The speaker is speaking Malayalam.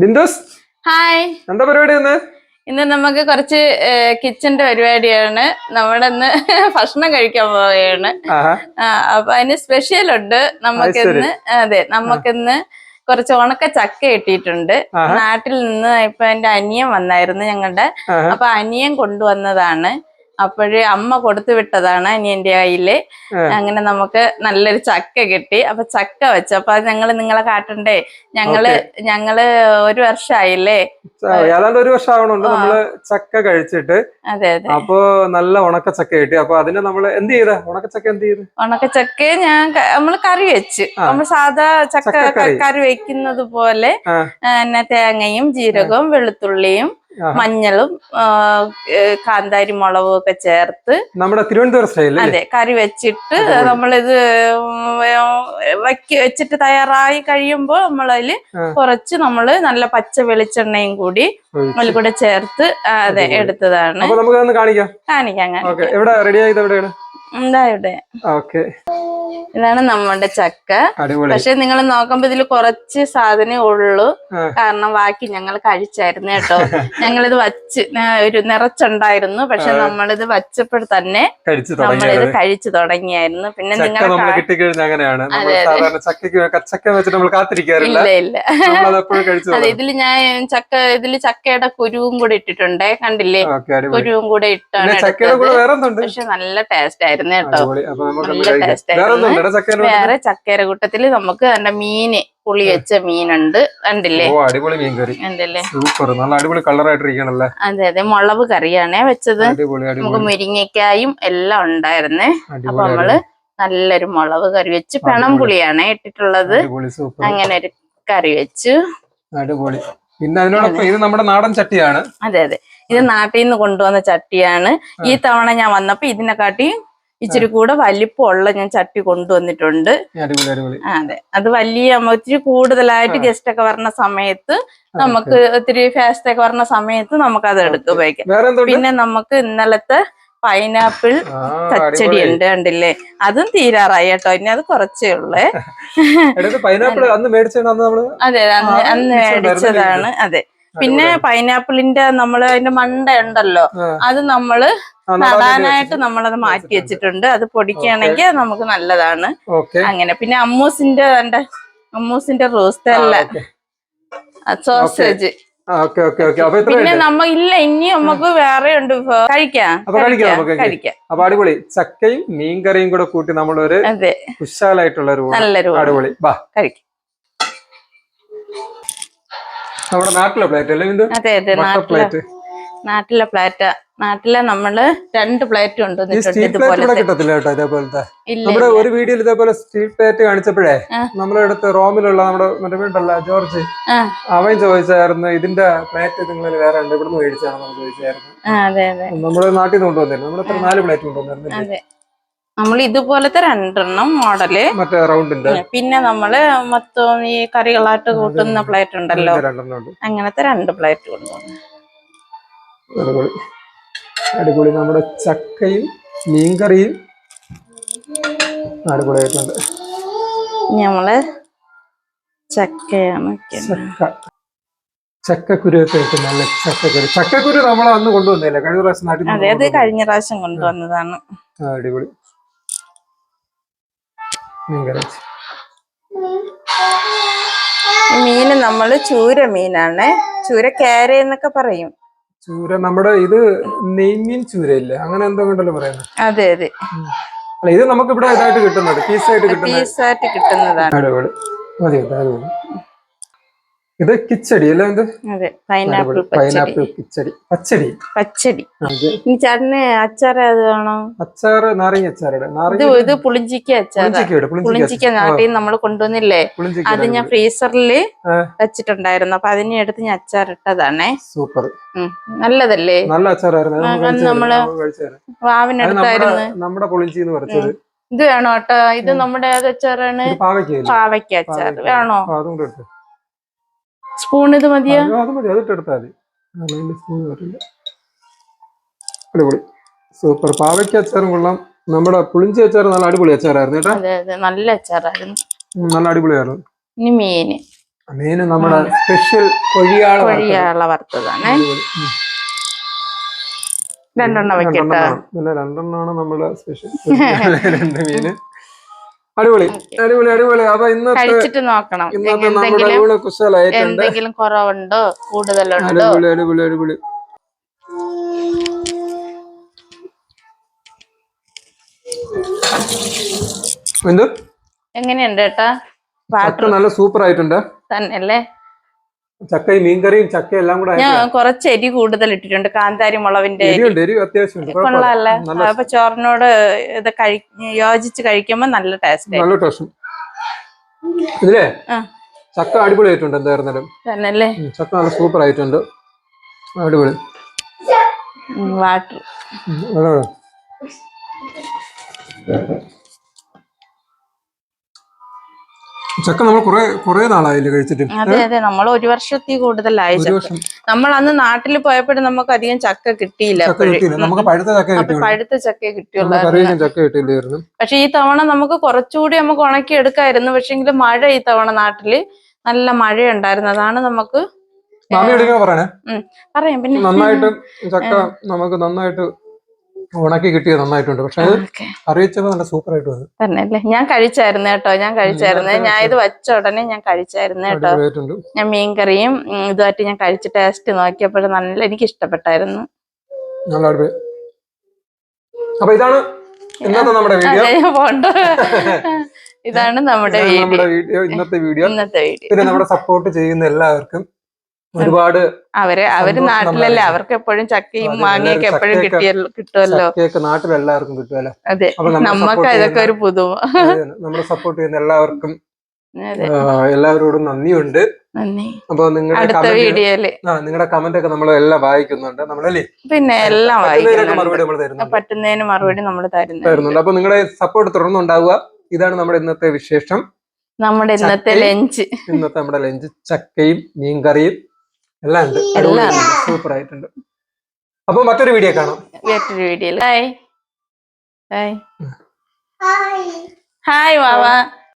ബിന്ദുസ് ഹായ് എന്താ പരിപാടി ഇന്ന്? ഇന്ന് നമുക്ക് കുറച്ച് കിച്ചന്റെ പരിപാടിയാണ്. നമ്മുടെ ഇന്ന് ഭക്ഷണം കഴിക്കാൻ പോവുകയാണ്. അപ്പൊ അതിന് സ്പെഷ്യൽ ഉണ്ട്. നമുക്കിന്ന് അതെ നമുക്കിന്ന് കുറച്ച് ഉണക്ക ചക്ക കിട്ടിയിട്ടുണ്ട്. നാട്ടിൽ നിന്ന് ഇപ്പൊ എന്റെ അനിയൻ വന്നായിരുന്നു ഞങ്ങളുടെ. അപ്പൊ അനിയൻ കൊണ്ടുവന്നതാണ്. അപ്പോഴ് അമ്മ കൊടുത്തു വിട്ടതാണ് അനിയന്റെ കയ്യിൽ. ആ. അങ്ങനെ നമുക്ക് നല്ലൊരു ചക്ക കിട്ടി. അപ്പൊ ചക്ക വെച്ചു. അപ്പൊ ഞങ്ങൾ നിങ്ങളെ കാട്ടണ്ടേ? ഞങ്ങൾ ഞങ്ങൾ ഒരു വർഷമായില്ലേ ഏതാണ്ട് ഒരു വർഷം ആവണുണ്ട് നമ്മൾ ചക്ക കഴിച്ചിട്ട്. അതെ അതെ. അപ്പൊ നല്ല ഉണക്ക ചക്ക കിട്ടി. അപ്പൊ അതിനെ നമ്മൾ എന്ത് ചെയ്ത? ഉണക്ക ചക്ക എന്ത് ചെയ്ത്? ഉണക്കച്ചക്ക ഞാൻ നമ്മൾ കറി വെച്ച്. നമ്മൾ സാധാ ചക്ക കറി വെക്കുന്നത് പോലെ തേങ്ങയും ജീരകവും വെളുത്തുള്ളിയും. മഞ്ഞളും കാന്താരി മുളകും ഒക്കെ ചേർത്ത് നമ്മുടെ തിരുവനന്തപുരം സ്റ്റൈൽ അതെ കറി വെച്ചിട്ട്. നമ്മളിത് വെച്ചിട്ട് തയ്യാറായി കഴിയുമ്പോൾ നമ്മളതിൽ കുറച്ച് നമ്മൾ നല്ല പച്ച വെളിച്ചെണ്ണയും കൂടി അതിൽ കൂടെ ചേർത്ത് അതെ എടുത്തതാണ്. കാണിക്കാം. കാണിക്കാം ഇവിടെ റെഡി ആയത് എവിടെയാണ്? എന്താ ഇവിടെ. ഓക്കെ. ഇതാണ് നമ്മുടെ ചക്ക. പക്ഷെ നിങ്ങൾ നോക്കുമ്പോ ഇതിൽ കുറച്ച് സാധനമേ ഉള്ളൂ. കാരണം ബാക്കി ഞങ്ങൾ കഴിച്ചായിരുന്നു കേട്ടോ. ഞങ്ങളിത് വച്ച് ഒരു നിറച്ചുണ്ടായിരുന്നു. പക്ഷെ. നമ്മളിത് വച്ചപ്പോൾ തന്നെ നമ്മളിത് കഴിച്ചു തുടങ്ങിയായിരുന്നു. പിന്നെ നിങ്ങൾ അങ്ങനെയാണ്. ഇല്ല ഇല്ല. അതെ ഇതിൽ ഞാൻ ചക്ക ഇതിൽ ചക്കയുടെ കുരുവും കൂടെ ഇട്ടിട്ടുണ്ടേ കണ്ടില്ലേ? കുരുവും കൂടെ ഇട്ടാണ് പക്ഷെ നല്ല ടേസ്റ്റ് ആയിരുന്നു കേട്ടോ. നല്ല ടേസ്റ്റ് ആയിരുന്നു. വേറെ ചക്കേര കൂട്ടത്തിൽ നമുക്ക് എന്റെ മീന് പുളി വെച്ച മീനുണ്ട്. കണ്ടില്ലേ? ഓ അടിപൊളി മീൻ കറി സൂപ്പർ. നല്ല അടിപൊളി കളറായിട്ടിരിക്കണല്ലേ അതെ അതെ. മുളക് കറിയാണേ വെച്ചത്. നമുക്ക് മുരിങ്ങക്കായും എല്ലാം ഉണ്ടായിരുന്നേ. അപ്പൊ നമ്മൾ നല്ലൊരു മുളക് കറി വെച്ച് പെണം പുളിയാണ് ഇട്ടിട്ടുള്ളത്. അങ്ങനെ ഒരു കറി വെച്ചു. അടിപൊളി. പിന്നെ അതിനോടൊപ്പം ഇത് നമ്മുടെ നാടൻ ചട്ടിയാണ്. അതെ അതെ. ഇത് നാട്ടിൽ നിന്ന് കൊണ്ടുവന്ന ചട്ടിയാണ്. ഈ തവണ ഞാൻ വന്നപ്പോ ഇതിനെക്കാട്ടി ഇച്ചിരി കൂടെ വലിപ്പമുള്ള ഞാൻ ചട്ടി കൊണ്ടുവന്നിട്ടുണ്ട്. അതെ. അത് വലിയ ഇച്ചിരി കൂടുതലായിട്ട് ഗസ്റ്റ് ഒക്കെ വരുന്ന സമയത്ത് നമുക്ക് ഒത്തിരി ഫാസ്റ്റ് ഒക്കെ വരുന്ന സമയത്ത് നമുക്ക് അത് എടുക്കുക ഉപയോഗിക്കാം. പിന്നെ നമുക്ക് ഇന്നലത്തെ പൈനാപ്പിൾ പച്ചടി ഉണ്ട് കണ്ടില്ലേ? അതും തീരാറായി കേട്ടോ. ഇനി അത് കുറച്ചേ ഉള്ളേ. പൈനാപ്പിൾ അന്ന് അതെ അന്ന് അന്ന് മേടിച്ചതാണ്. അതെ. പിന്നെ പൈനാപ്പിളിന്റെ നമ്മൾ അതിന്റെ മണ്ട ഉണ്ടല്ലോ അത് നമ്മൾ നടാനായിട്ട് നമ്മളത് മാറ്റി വെച്ചിട്ടുണ്ട്. അത് പൊടിക്കുകയാണെങ്കിൽ നമുക്ക് നല്ലതാണ്. അങ്ങനെ. പിന്നെ അമ്മൂസിന്റെ എന്റെ അമ്മൂസിന്റെ റോസ്റ്റ് അല്ല. സോസേജ്. പിന്നെ നമ്മ ഇല്ല ഇനി നമുക്ക് വേറെ ഉണ്ട്. കഴിക്കാം. അപ്പൊ കഴിക്കാം അടിപൊളി. ചക്കയും മീൻകറിയും കൂടെ കൂട്ടി നമ്മളൊരു കുശാലായിട്ടുള്ള ഒരു. നല്ലൊരു അടിപൊളി. വാ. കഴിക്കാം. നമ്മുടെ നാട്ടിലെ പ്ലേറ്റ് അല്ലേ അതെ അതെ. നാട്ടിലെ പ്ലേറ്റ് നാട്ടിലെ പ്ലേറ്റ് നാട്ടിലെ നമ്മൾ രണ്ട് പ്ലേറ്റ് ഉണ്ട് ഇതുപോലത്തെ. നമ്മുടെ ഒരു വീഡിയോയിൽ ഇതേപോലെ സ്റ്റീൽ പ്ലേറ്റ് കാണിച്ചപ്പോഴേ. നമ്മുടെ അടുത്ത് റോമിലുള്ള നമ്മുടെ മറ്റേ ജോർജ് അവൻ ചോദിച്ചായിരുന്നു ഇതിന്റെ പ്ലേറ്റ് നിങ്ങൾ വേറെ ഉണ്ട്? ഇവിടുന്ന് മേടിച്ചാണെന്ന് ചോദിച്ചായിരുന്നു. നമ്മൾ നാട്ടിൽ നിന്ന് കൊണ്ടുവന്നിരുന്നു. നമ്മൾ നാല് പ്ലേറ്റ് കൊണ്ടുവന്നിരുന്നു നമ്മൾ ഇതുപോലത്തെ രണ്ടെണ്ണം മോഡൽ റൗണ്ടിന്റെ പിന്നെ നമ്മൾ മൊത്തം ഈ കറികളായിട്ട് കൂട്ടുന്ന പ്ലേറ്റ് ഉണ്ടല്ലോ. അങ്ങനത്തെ രണ്ട് പ്ലേറ്റ് കൊണ്ടുവന്നു. അടിപൊളി. നമ്മുടെ ചക്കയും മീൻകറിയും അടിപൊളിയായിട്ടുണ്ട്. ഞമ്മൾ ചക്കയാണ്. ചക്ക. ചക്കക്കുരുവൊക്കെ നല്ല ചക്കക്കുരു. ചക്കക്കുരു നമ്മൾ അന്ന് കൊണ്ടുവന്നില്ല? കഴിഞ്ഞ പ്രാവശ്യം നാട്ടിൽ അതെ അത് കഴിഞ്ഞ പ്രാവശ്യം കൊണ്ടുവന്നതാണ്. അടിപൊളി. മീൻകറി മീന് നമ്മൾ ചൂര മീനാണ് ചൂര കേര എന്നൊക്കെ പറയും. ചൂര നമ്മുടെ ഇത് നെയ്മീൻ ചൂരയില്ലേ? അങ്ങനെ എന്തോ കണ്ടല്ലോ പറയുന്നത്. അതെ അതെ. അല്ല ഇത് നമുക്ക് ഇവിടെ ഇതായിട്ട് കിട്ടുന്നത് പീസായിട്ട് കിട്ടുന്നത് പീസായിട്ട് കിട്ടുന്നതാണ്. അടിപൊളി. മതി. ഇത് കിച്ചടി അല്ലേ എന്ത് അതെ പൈനാപ്പിൾ പച്ചടി. പൈനാപ്പിൾ കിച്ചടി. പച്ചടി. പച്ചടി. ഈ ചേട്ടന് അച്ചാർ അത് വേണോ? അച്ചാറ് നാരങ്ങ അച്ചാറുടെ ഇത് നാരങ്ങ ഇത് പുളിഞ്ചിക്ക അച്ചാർ പുളിഞ്ചിക്ക അച്ചാർ. നാട്ടിൽ നിന്ന് നമ്മൾ കൊണ്ടുവന്നില്ലേ? അത് ഞാൻ ഫ്രീസറിൽ വെച്ചിട്ടുണ്ടായിരുന്നു. അപ്പൊ അതിനെ എടുത്ത് ഞാൻ അച്ചാർ ഇട്ടതാണേ. സൂപ്പർ. നല്ലതല്ലേ? നല്ല അച്ചാറായിരുന്നു. നമ്മൾ വാവിനടുത്തായിരുന്നു നമ്മുടെ പൊളിഞ്ചി എന്ന് പറിച്ചത് ഇത് വേണോ കേട്ടോ? ഇത് നമ്മുടെ അച്ചാറാണ്? പാവയ്ക്ക അച്ചാർ വേണോ? ആ, അതും കൂടെ എടുത്ത് സ്പൂൺ ഇത് മതിയോ? അത് മതി അതിട്ട് എടുത്താൽ മതി സ്പൂൺ വരില്ല അടിപൊളി. സൂപ്പർ. പാവയ്ക്ക അച്ചാറും കൊള്ളാം. നമ്മുടെ പുളിഞ്ചി അച്ചാർ നല്ല അടിപൊളി അച്ചാറായിരുന്നു കേട്ടോ. നല്ല അച്ചാറായിരുന്നു. നല്ല അടിപൊളിയായിരുന്നു. ഇനി മീന്. മീന് നമ്മുടെ സ്പെഷ്യൽ കൊഴിയാള. കൊഴിയാള വറുത്തതാണ്. രണ്ടെണ്ണം വെക്കട്ടെ. രണ്ടെണ്ണമാണ് നമ്മുടെ സ്പെഷ്യൽ. രണ്ട് മീന്. അടിപൊളി അടിപൊളി അടിപൊളി. അപ്പൊ ഇന്നത്തെ നോക്കണം. ഇന്നത്തെ നമ്മുടെ ഊണ് കുശലായിട്ടുണ്ട് എന്തെങ്കിലും കുറവുണ്ടോ? കൂടുതലുണ്ടോ? അടിപൊളി അടിപൊളി അടിപൊളി. എങ്ങനെയുണ്ട് ഏട്ടാ? നല്ല സൂപ്പർ ആയിട്ടുണ്ട്. തന്നെയല്ലേ? ചക്കയും മീൻകറിയും ചക്കയും എല്ലാം കൂടെ ഞാൻ കുറച്ച് എരി കൂടുതൽ ഇട്ടിട്ടുണ്ട്. കാന്താരി മുളവിന്റെ കൊള്ളാല്ലേ അപ്പൊ ചോറിനോട് ഇത് കഴി യോജിച്ച് കഴിക്കുമ്പോ നല്ല ടേസ്റ്റ് നല്ല ടേസ്റ്റ്. ഇതിലേ. ചക്ക അടിപൊളി ആയിട്ടുണ്ട് എന്തായിരുന്നാലും. തന്നെയല്ലേ? ചക്ക നല്ല സൂപ്പർ ആയിട്ടുണ്ട്. അടിപൊളി. വാട്ടർ. ചക്ക നമ്മൾ കുറെ കുറെ നാളായില്ലേ കഴിച്ചിട്ട്? അതെ അതെ. നമ്മൾ ഒരു വർഷത്തിൽ കൂടുതലായി ചക്ക. നമ്മൾ അന്ന് നാട്ടിൽ പോയപ്പോഴും നമുക്ക് അധികം ചക്ക കിട്ടിയില്ല. നമുക്ക് പഴുത്ത ചക്ക പഴുത്ത ചക്ക കിട്ടിയുള്ളൂ പക്ഷെ ഈ തവണ നമുക്ക് കുറച്ചുകൂടി നമുക്ക് ഉണക്കി എടുക്കായിരുന്നു. പക്ഷെങ്കിൽ മഴ ഈ തവണ നാട്ടിൽ നല്ല മഴയുണ്ടായിരുന്നു. അതാണ് നമുക്ക് പറയാം. പിന്നെ നന്നായിട്ട് ചക്ക നമുക്ക് നന്നായിട്ട് ഉണക്കി കിട്ടിയത് നന്നായിട്ടുണ്ട്. പക്ഷെ അറിയിച്ചത് അറിയിച്ചപ്പോ നല്ല സൂപ്പർ ആയിട്ട് വന്നു തന്നെയല്ലേ? ഞാൻ കഴിച്ചായിരുന്നു കേട്ടോ. ഞാൻ കഴിച്ചായിരുന്നു. ഞാൻ ഇത് വെച്ച ഉടനെ ഞാൻ കഴിച്ചായിരുന്നു കേട്ടോ. ഞാൻ മീൻകറിയും കറിയും ഇതുമായിട്ട് ഞാൻ കഴിച്ച് ടേസ്റ്റ് നോക്കിയപ്പോൾ നല്ല എനിക്ക് ഇഷ്ടപ്പെട്ടായിരുന്നു. അപ്പൊ ഇതാണ് ഇന്നത്തെ നമ്മുടെ വീഡിയോ. ഇതാണ് നമ്മുടെ വീഡിയോ. ഇന്നത്തെ വീഡിയോ. ഇന്നത്തെ വീഡിയോ. പിന്നെ നമ്മുടെ സപ്പോർട്ട് ചെയ്യുന്ന എല്ലാവർക്കും ഒരുപാട് അവർ അവർ നാട്ടിലല്ലേ? അവർക്ക് എപ്പോഴും ചക്കയും മാങ്ങയൊക്കെ എപ്പോഴും കിട്ടിയല്ലോ കിട്ടുമല്ലോ നാട്ടിലെല്ലാവർക്കും നാട്ടിൽ എല്ലാവർക്കും കിട്ടുമല്ലോ അതെ നമ്മക്ക് അതൊക്കെ ഒരു പുതുമ നമ്മളെ സപ്പോർട്ട് ചെയ്യുന്ന എല്ലാവർക്കും എല്ലാവരോടും നന്ദിയുണ്ട്. നന്ദി. അപ്പൊ നിങ്ങളുടെ വീഡിയോയിൽ. നിങ്ങളുടെ കമന്റ് ഒക്കെ നമ്മൾ എല്ലാം വായിക്കുന്നുണ്ട്. നമ്മളല്ലേ? പിന്നെ എല്ലാം വായിക്കുന്നുണ്ട്. പറ്റുന്നതിന് മറുപടി നമ്മൾ തരുന്നുണ്ട്. അപ്പൊ നിങ്ങളുടെ സപ്പോർട്ട് തുടർന്നുണ്ടാവുക. ഇതാണ് നമ്മുടെ ഇന്നത്തെ വിശേഷം. നമ്മുടെ ഇന്നത്തെ ലഞ്ച്. ഇന്നത്തെ നമ്മുടെ ലഞ്ച്. ചക്കയും മീൻകറിയും. എല്ലാം ഉണ്ട്. സൂപ്പർ ആയിട്ടുണ്ട്. അപ്പൊ മറ്റൊരു വീഡിയോ കാണാം. മറ്റൊരു വീഡിയോ ഹായ് ഹായ് ഹായ് വാവ